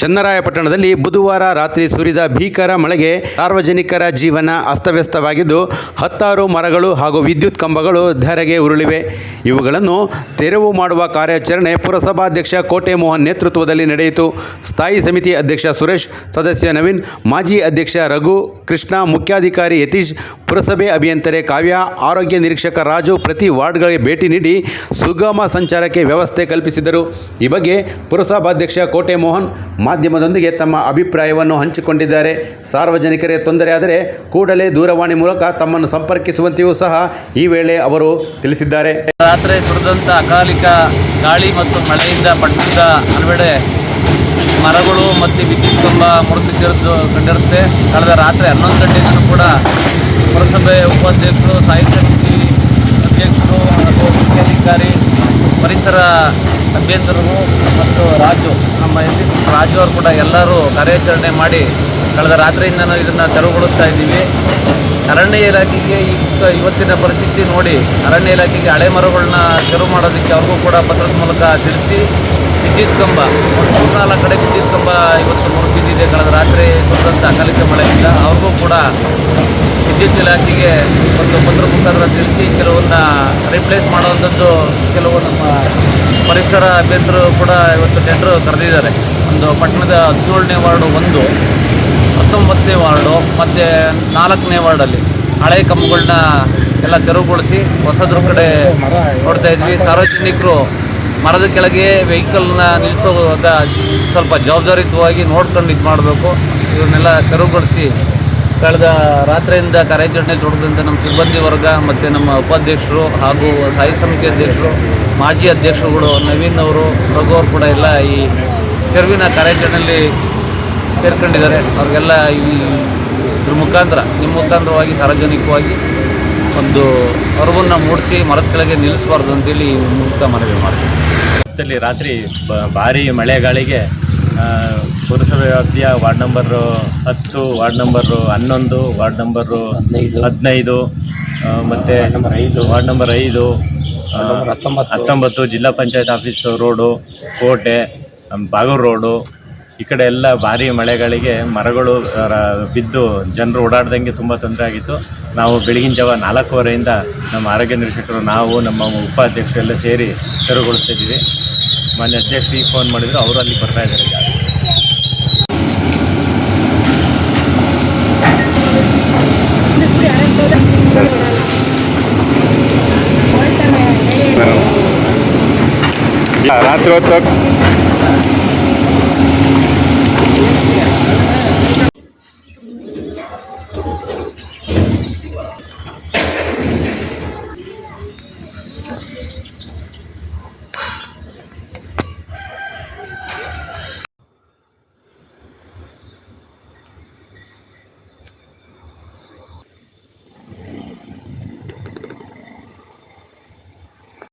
ಚನ್ನರಾಯಪಟ್ಟಣದಲ್ಲಿ ಬುಧವಾರ ರಾತ್ರಿ ಸುರಿದ ಭೀಕರ ಮಳೆಗೆ ಸಾರ್ವಜನಿಕರ ಜೀವನ ಅಸ್ತವ್ಯಸ್ತವಾಗಿದ್ದು, ಹತ್ತಾರು ಮರಗಳು ಹಾಗೂ ವಿದ್ಯುತ್ ಕಂಬಗಳು ಧರೆಗೆ ಉರುಳಿವೆ. ಇವುಗಳನ್ನು ತೆರವು ಮಾಡುವ ಕಾರ್ಯಾಚರಣೆ ಪುರಸಭಾಧ್ಯಕ್ಷ ಕೋಟೆ ಮೋಹನ್ ನೇತೃತ್ವದಲ್ಲಿ ನಡೆಯಿತು. ಸ್ಥಾಯಿ ಸಮಿತಿ ಅಧ್ಯಕ್ಷ ಸುರೇಶ್, ಸದಸ್ಯ ನವೀನ್, ಮಾಜಿ ಅಧ್ಯಕ್ಷ ರಘು, ಕೃಷ್ಣ, ಮುಖ್ಯಾಧಿಕಾರಿ ಯತೀಶ್, ಪುರಸಭೆ ಅಭಿಯಂತರೆ ಕಾವ್ಯ, ಆರೋಗ್ಯ ನಿರೀಕ್ಷಕ ರಾಜು ಪ್ರತಿ ವಾರ್ಡ್ಗಳಿಗೆ ಭೇಟಿ ನೀಡಿ ಸುಗಮ ಸಂಚಾರಕ್ಕೆ ವ್ಯವಸ್ಥೆ ಕಲ್ಪಿಸಿದರು. ಈ ಬಗ್ಗೆ ಪುರಸಭಾಧ್ಯಕ್ಷ ಕೋಟೆ ಮೋಹನ್ ಮಾಧ್ಯಮದೊಂದಿಗೆ ತಮ್ಮ ಅಭಿಪ್ರಾಯವನ್ನು ಹಂಚಿಕೊಂಡಿದ್ದಾರೆ. ಸಾರ್ವಜನಿಕರೇ ತೊಂದರೆಯಾದರೆ ಕೂಡಲೇ ದೂರವಾಣಿ ಮೂಲಕ ತಮ್ಮನ್ನು ಸಂಪರ್ಕಿಸುವಂತೆಯೂ ಸಹ ಈ ವೇಳೆ ಅವರು ತಿಳಿಸಿದ್ದಾರೆ. ರಾತ್ರಿ ಸುರಿದಂಥ ಅಕಾಲಿಕ ಗಾಳಿ ಮತ್ತು ಮಳೆಯಿಂದ ಪಟ್ಟಣದ ಹಲವೆಡೆ ಮರಗಳು ಮತ್ತು ವಿದ್ಯುತ್ ಕಂಬ ಮುರಿದಿದ್ದು ಕಂಡಿರುತ್ತೆ. ಕಳೆದ ರಾತ್ರಿ ಹನ್ನೊಂದು ಗಂಟೆಯಿಂದಲೂ ಕೂಡ ಪುರಸಭೆ ಉಪಾಧ್ಯಕ್ಷರು, ಸಾಹಿತ್ಯ ಅಧ್ಯಕ್ಷರು ಹಾಗೂ ಮುಖ್ಯಾಧಿಕಾರಿ ಪರಿಸರ ಅಭ್ಯಂತರರು ಮತ್ತು ರಾಜು, ನಮ್ಮ ಎಲ್ಲಿ ರಾಜು ಅವರು ಕೂಡ ಎಲ್ಲರೂ ಕಾರ್ಯಾಚರಣೆ ಮಾಡಿ ಕಳೆದ ರಾತ್ರಿಯಿಂದನೂ ಇದನ್ನು ತೆರವುಗೊಳಿಸ್ತಾ ಇದ್ದೀವಿ. ಅರಣ್ಯ ಇಲಾಖೆಗೆ ಈಗ ಇವತ್ತಿನ ಪರಿಸ್ಥಿತಿ ನೋಡಿ, ಅರಣ್ಯ ಇಲಾಖೆಗೆ ಹಳೆ ಮರಗಳನ್ನ ತೆರವು ಮಾಡೋದಕ್ಕೆ ಅವ್ರಿಗೂ ಕೂಡ ಪತ್ರದ ಮೂಲಕ ತಿಳಿಸಿ, ವಿದ್ಯುತ್ ಕಂಬ ಮೂರ್ನಾಲ್ಕು ಕಡೆ ವಿದ್ಯುತ್ ಕಂಬ ಇವತ್ತು ಮುರಿದಿದೆ ಕಳೆದ ರಾತ್ರಿ. ಅಕಾಲಿಕ ಮಳೆಯಿಂದ ಅವ್ರಿಗೂ ಕೂಡ ವಿದ್ಯುತ್ ಇಲಾಖೆಗೆ ಒಂದು ಪತ್ರ ಮುಖಾಂತರ ತಿಳಿಸಿ ಕೆಲವನ್ನ ರಿಪ್ಲೇಸ್ ಮಾಡುವಂಥದ್ದು ಕೆಲವು ನಮ್ಮ ಪರಿಸರ ಅಭ್ಯರ್ಥರು ಕೂಡ ಇವತ್ತು ಟೆಂಡರ್ ಕರೆದಿದ್ದಾರೆ. ಒಂದು ಪಟ್ಟಣದ ಹದಿನೇಳನೇ ವಾರ್ಡು ಒಂದು, ಹತ್ತೊಂಬತ್ತನೇ ವಾರ್ಡು, ಮತ್ತು ನಾಲ್ಕನೇ ವಾರ್ಡಲ್ಲಿ ಹಳೆ ಕಂಬಗಳನ್ನ ಎಲ್ಲ ತೆರವುಗೊಳಿಸಿ ಹೊಸದ್ರ ಕಡೆ ನೋಡ್ತಾ ಇದ್ವಿ. ಸಾರ್ವಜನಿಕರು ಮರದ ಕೆಳಗೆ ವೆಹಿಕಲ್ನ ನಿಲ್ಲಿಸೋದ ಸ್ವಲ್ಪ ಜವಾಬ್ದಾರಿಯುತವಾಗಿ ನೋಡ್ಕೊಂಡು ಇದು ಮಾಡಬೇಕು. ಇವನ್ನೆಲ್ಲ ತೆರವುಗೊಳಿಸಿ ಕಳೆದ ರಾತ್ರಿಯಿಂದ ಕಾರ್ಯಾಚರಣೆ ತೊಡಗಿದಂಥ ನಮ್ಮ ಸಿಬ್ಬಂದಿ ವರ್ಗ ಮತ್ತು ನಮ್ಮ ಉಪಾಧ್ಯಕ್ಷರು ಹಾಗೂ ಸ್ಥಾಯಿ ಸಮಿತಿ ಅಧ್ಯಕ್ಷರು, ಮಾಜಿ ಅಧ್ಯಕ್ಷರುಗಳು, ನವೀನ್ ಅವರು, ರಘು ಅವರು ಕೂಡ ಎಲ್ಲ ಈ ತೆರವಿನ ಕಾರ್ಯಾಚರಣೆಯಲ್ಲಿ ಸೇರ್ಕೊಂಡಿದ್ದಾರೆ. ಅವ್ರಿಗೆಲ್ಲ ಈ ಇದ್ರ ಮುಖಾಂತರ, ನಿಮ್ಮ ಮುಖಾಂತರವಾಗಿ ಸಾರ್ವಜನಿಕವಾಗಿ ಒಂದು ಅರಿವನ್ನು ಮೂಡಿಸಿ ಮರದ ಕೆಳಗೆ ನಿಲ್ಲಿಸಬಾರ್ದು ಅಂತೇಳಿ ಮುಕ್ತ ಮನವಿ ಮಾಡ್ತೀವಿ. ರಾಜ್ಯದಲ್ಲಿ ರಾತ್ರಿ ಬ- ಭಾರೀ ಮಳೆಗಾಳಿಗೆ ಗಾಳಿಗೆ ಪುರಸಭೆ ವ್ಯಾಪ್ತಿಯ ವಾರ್ಡ್ ನಂಬರು ಹತ್ತು ವಾರ್ಡ್ ನಂಬರು ಹನ್ನೊಂದು ವಾರ್ಡ್ ನಂಬರು ಹದಿನೈದು. ಮತ್ತು ವಾರ್ಡ್ ನಂಬರ್ ಐದು. ಹತ್ತೊಂಬತ್ತು. ಜಿಲ್ಲಾ ಪಂಚಾಯತ್ ಆಫೀಸ್ ರೋಡು ಕೋಟೆ ಬಾಗೂರು ರೋಡು ಈ ಕಡೆ ಎಲ್ಲ ಭಾರಿ ಮಳೆಗಳಿಗೆ ಮರಗಳು ಬಿದ್ದು ಜನರು ಓಡಾಡ್ದಂಗೆ ತುಂಬ ತೊಂದರೆ ಆಗಿತ್ತು. ನಾವು ಬೆಳಗಿನ ಜಾವ ನಾಲ್ಕೂವರೆಯಿಂದ ನಮ್ಮ ಆರೋಗ್ಯ ನಿರೀಕ್ಷಕರು ನಾವು, ನಮ್ಮ ಉಪಾಧ್ಯಕ್ಷರು ಎಲ್ಲ ಸೇರಿ ತೆರವುಗೊಳಿಸ್ತಾ ಇದ್ದೀವಿ. ಮಾನ್ಯ ಅಧ್ಯಕ್ಷರಿಗೆ ಫೋನ್ ಮಾಡಿದ್ರು, ಅವರು ಅಲ್ಲಿ ಬರ್ತಾ ಇದ್ದಾರೆ. ರಾತ್ರಿ ಹೊತ್ತು